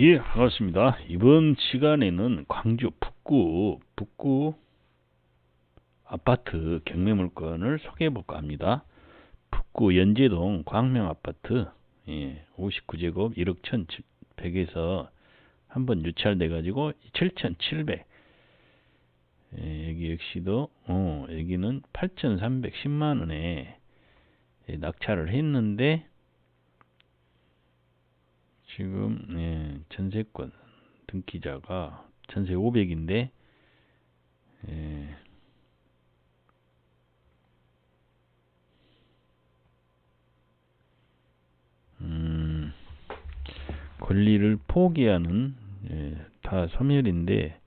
예, 반갑습니다. 이번 시간에는 광주 북구, 북구 아파트 경매 물건을 소개해 볼까 합니다. 북구 연제동 광명 아파트, 예, 59제곱 1억 1,100에서 한번 유찰돼 가지고 7,700. 예, 여기 역시도, 어, 여기는 8,310만 원에 예, 낙찰을 했는데, 지금 예, 전세권 등기자가 전세 500인데 예, 음, 권리를 포기하는 예, 다 소멸인데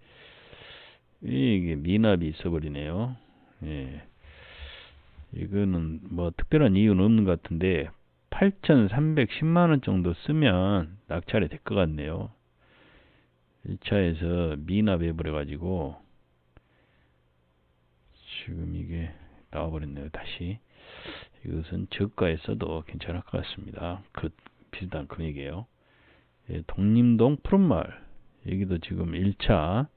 이게 미납이 있어버리네요. 예. 이거는 뭐 특별한 이유는 없는 것 같은데 8,310만원 정도 쓰면 낙찰이 될 것 같네요. 1차에서 미납해버려 가지고 지금 이게 나와버렸네요. 다시 이것은 저가에 써도 괜찮을 것 같습니다. 그 비슷한 금액이에요. 예, 동림동 푸른마을 여기도 지금 1차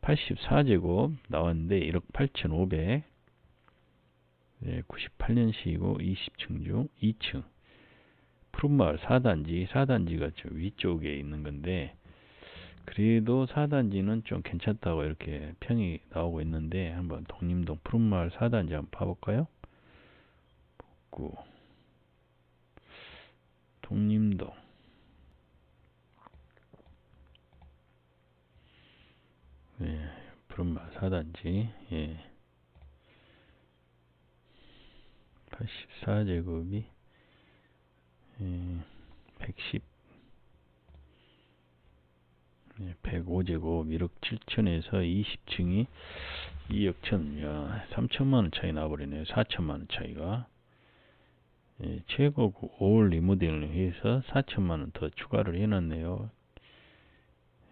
84제곱 나왔는데 1억 8,500 네, 98년식이고 20층 중 2층 푸른마을 4단지 4단지가 저 위쪽에 있는 건데 그래도 4단지는 좀 괜찮다고 이렇게 평이 나오고 있는데 한번 동림동 푸른마을 4단지 한번 봐볼까요? 복구 동림동 네, 푸른마을 4단지 예. 84제곱이 110 105제곱 1억 7천에서 20층이 2억 천, 야, 3천만원 차이 나버리네요. 4천만원 차이가. 예, 최고 5월 리모델링 해서 4천만원 더 추가를 해놨네요.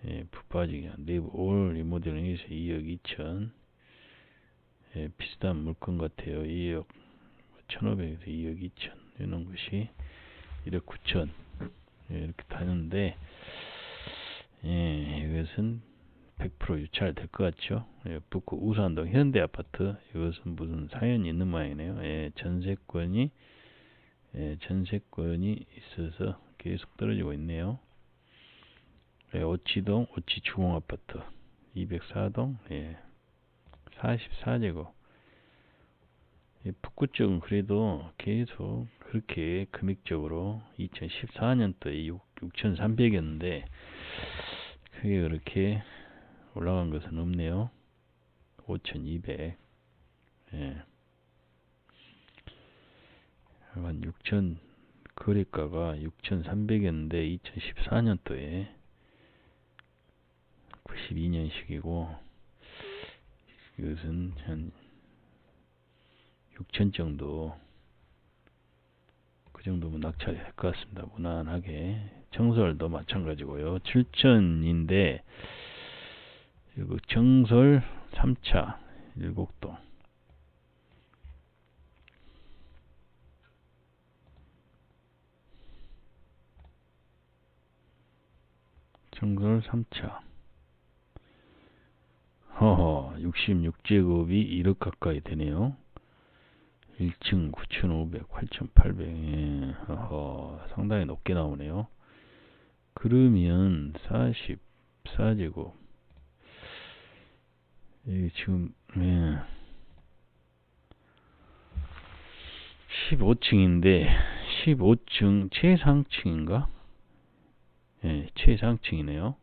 예, 붙빠지기 내부 5월 리모델링 해서 2억 2천. 예, 비슷한 물건 같아요. 2억 1,500에서 2억 2천 이런 것이 1억 9천 예, 이렇게 다는데 예, 이것은 100% 유찰 될 것 같죠. 예, 북구 우산동 현대 아파트 이것은 무슨 사연이 있는 모양이네요. 예, 전세권이 예, 전세권이 있어서 계속 떨어지고 있네요. 예, 오치동 오치 주공 아파트 204동 예, 44제곱 북구 쪽은 그래도 계속 그렇게 금액적으로 2014년도에 6,300이었는데 그게 그렇게 올라간 것은 없네요. 5,200. 예. 한 6,000 거래가가 6,300이었는데 2014년도에 92년식이고 이것은 한 6천 정도 그 정도면 낙찰이 될 것 같습니다. 무난하게 청설도 마찬가지고요. 7천인데 그리고 정설 3차 일곡동 정설 3차 허허 66제곱이 1억 가까이 되네요. 1층 9,500, 8,800. 예, 어허, 상당히 높게 나오네요. 그러면 44제곱. 이 지금 예. 15층인데 15층 최상층인가? 예, 최상층이네요.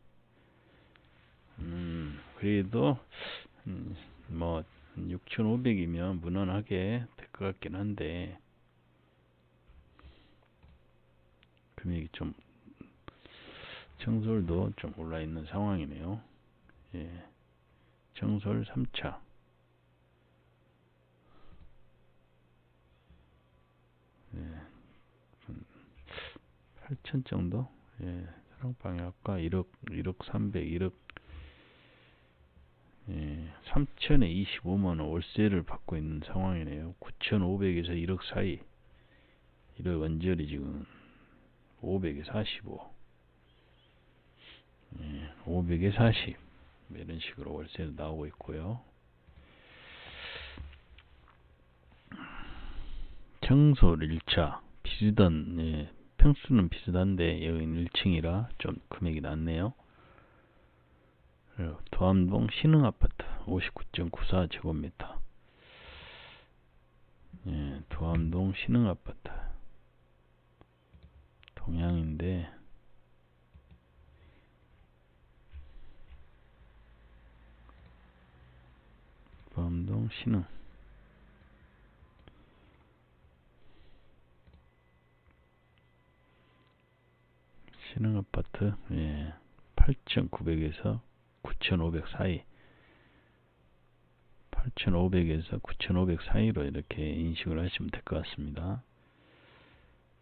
음, 그래도 음, 뭐 6,500이면 무난하게 될 것 같긴 한데 금액이 좀 청솔도 좀 올라 있는 상황이네요. 예. 청솔 3차 예. 8천 정도? 예. 사랑방이 아까 1억 1억 300 1억 예, 3천에 25만원 월세를 받고 있는 상황이네요. 9,500에서 1억 사이. 1억 언저리 지금 500에 45. 예, 500에 40 이런 식으로 월세도 나오고 있고요. 청솔 1차 비슷한 예, 평수는 비슷한데 여기는 1층이라 좀 금액이 낮네요. 도암동 신흥아파트 59.94제곱미터. 예, 도암동 신흥아파트. 동양인데 도암동 신흥. 신흥아파트 예, 8,900에서 9,500 사이 8,500에서 9,500 사이로 이렇게 인식을 하시면 될 것 같습니다.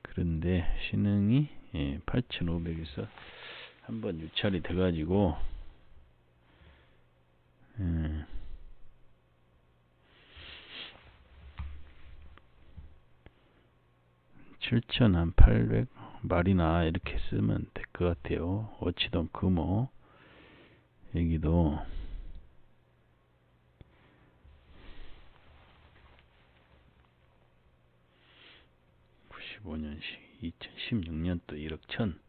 그런데 신흥이 예, 8,500에서 한번 유찰이 돼가지고 예, 칠천한800 말이나 이렇게 쓰면 될 것 같아요. 어치던 금호 여기도 5년씩 2016년도 1억 천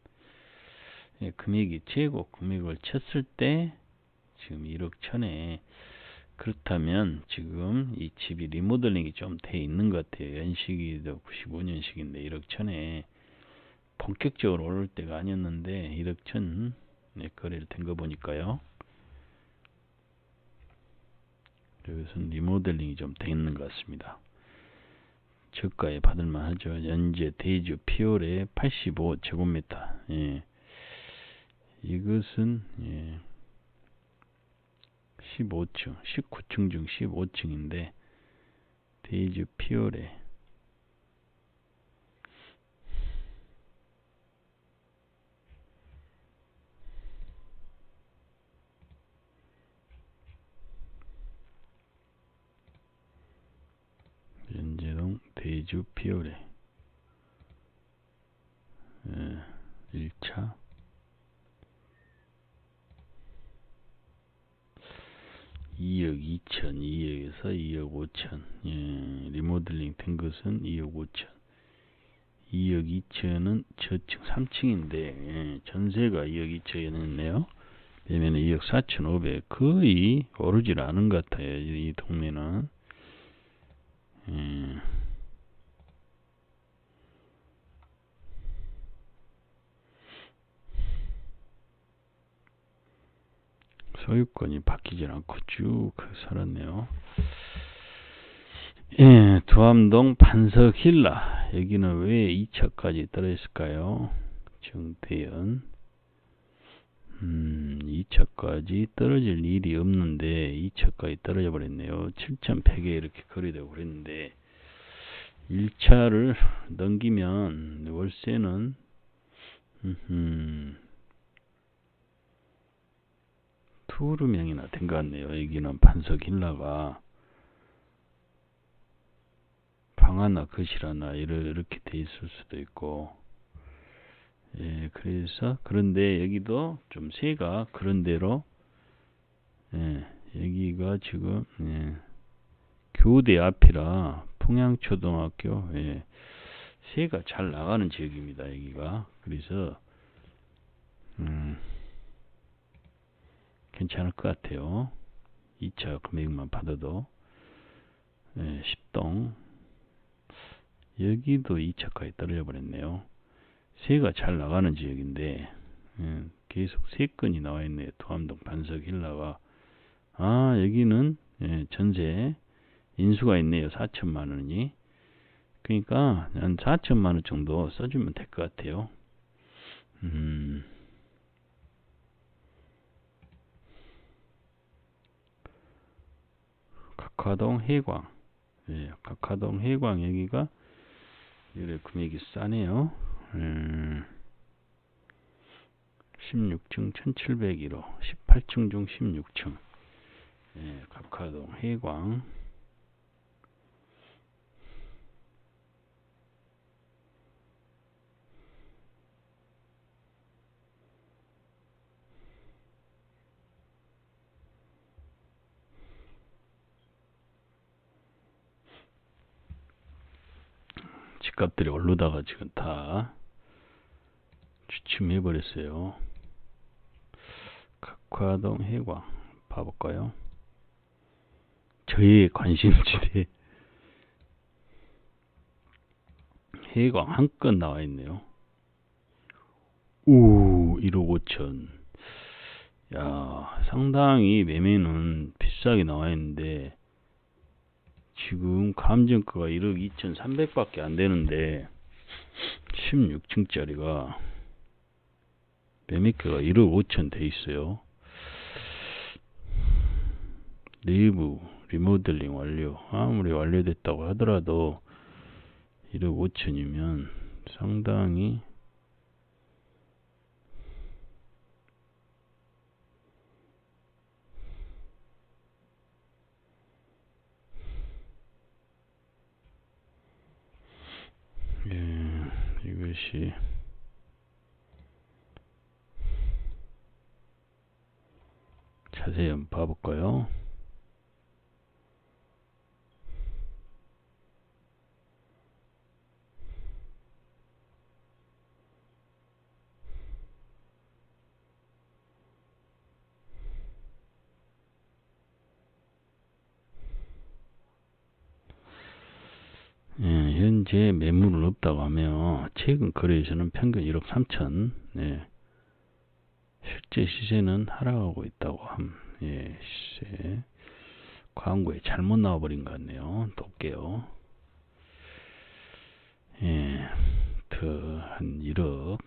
예, 금액이 최고 금액을 쳤을 때 지금 1억 천에 그렇다면 지금 이 집이 리모델링이 좀 돼 있는 것 같아요. 연식이도 95년식인데 1억 천에 본격적으로 오를 때가 아니었는데 1억 천 네, 거래를 된 거 보니까요. 여기서는 리모델링이 좀돼 있는 것 같습니다. 저가에 받을만 하죠. 연재 대주 피올의 85제곱미터. 예. 이것은 예. 15층, 19층 중 15층인데 데이즈 피올에 데이즈 피올에 예, 1차 2억 2천, 2억에서 2억 5천. 예, 리모델링 된 것은 2억 5천. 2억 2천은 저층 3층인데 예, 전세가 2억 2천이었네요. 그러면 2억 4천 5백 거의 오르질 않은 것 같아요. 이 동네는. 예. 소유권이 바뀌질 않고 쭉 살았네요. 예, 두암동 반석 힐라. 여기는 왜 2차까지 떨어졌을까요? 정태현. 음, 2차까지 떨어질 일이 없는데 2차까지 떨어져 버렸네요. 7,100에 이렇게 거래되고 그랬는데 1차를 넘기면 월세는 음, 투르명이나 된 것 같네요. 여기는 반석 힐라가. 방 하나 거실 하나 이렇게 돼 있을 수도 있고. 예 그래서 그런데 여기도 좀 새가 그런 대로 예 여기가 지금 예, 교대 앞이라 풍양초등학교 예, 새가 잘 나가는 지역입니다 여기가. 그래서 음 괜찮을 것 같아요. 2차 금액만 받아도 네, 10동 여기도 2차까지 떨어져 버렸네요. 세가 잘 나가는 지역인데 예, 계속 세 건이 나와 있네요. 도암동 반석 힐라가 아 여기는 예, 전세 인수가 있네요. 4천만 원이 그러니까 한 4천만 원 정도 써주면 될 것 같아요. 음. 각하동 해광. 예, 각하동 해광 여기가 이래 금액이 싸네요. 음, 16층 1701호 18층 중 16층 예, 각하동 해광 집 값들이 오르다가 지금 다 주춤해 버렸어요. 각화동 해광 봐볼까요? 저의 관심지대 해광 한 건 나와 있네요. 오, 1억 5천. 야, 상당히 매매는 비싸게 나와 있는데, 지금 감정가가 1억 2천3백밖에 안 되는데, 16층짜리가 매매가가 1억 5천 돼 있어요. 내부 리모델링 완료. 아무리 완료됐다고 하더라도 1억 5천이면 상당히 예, 이것이 자세히 한번 봐볼까요? 예, 현재 매물은 없다고 하며 최근 거래에서는 평균 1억 3천 예, 실제 시세는 하락하고 있다고 함 예, 시세. 광고에 잘못 나와버린 것 같네요. 볼게요. 예, 더한 1억.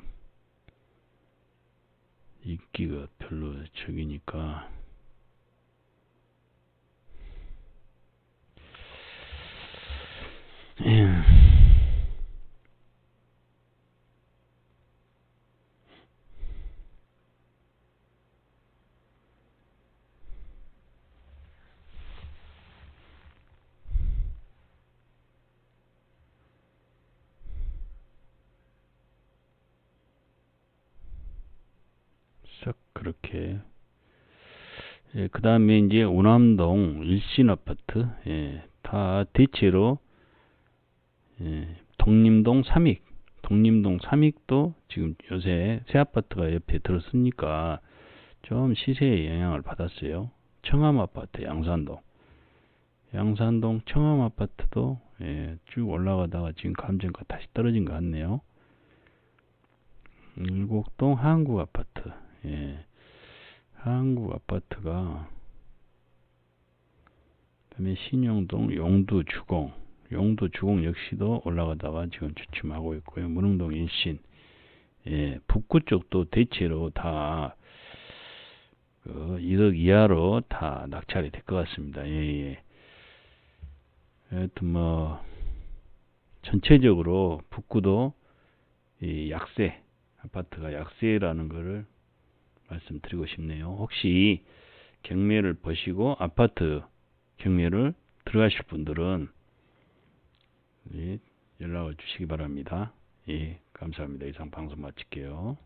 인기가 별로 적이니까 예. 싹 그렇게. 예, 그 다음에 이제 우남동 일신 아파트. 예, 다 대체로 예, 독림동 삼익. 독림동 삼익도 지금 요새 새 아파트가 옆에 들었으니까 좀 시세에 영향을 받았어요. 청암 아파트 양산동. 양산동 청암 아파트도 예, 쭉 올라가다가 지금 감정가 다시 떨어진 것 같네요. 일곡동 한국 아파트. 예, 한국 아파트가 그다음에 신영동 용두 주공 용두 주공 역시도 올라가다가 지금 주춤하고 있고요. 문흥동 일신 예, 북구 쪽도 대체로 다 그 1억 이하로 다 낙찰이 될 것 같습니다. 예, 예. 하여튼 뭐 전체적으로 북구도 이 약세 아파트가 약세라는 것을 말씀드리고 싶네요. 혹시 경매를 보시고 아파트 경매를 들어가실 분들은 예, 연락을 주시기 바랍니다. 예, 감사합니다. 이상 방송 마칠게요.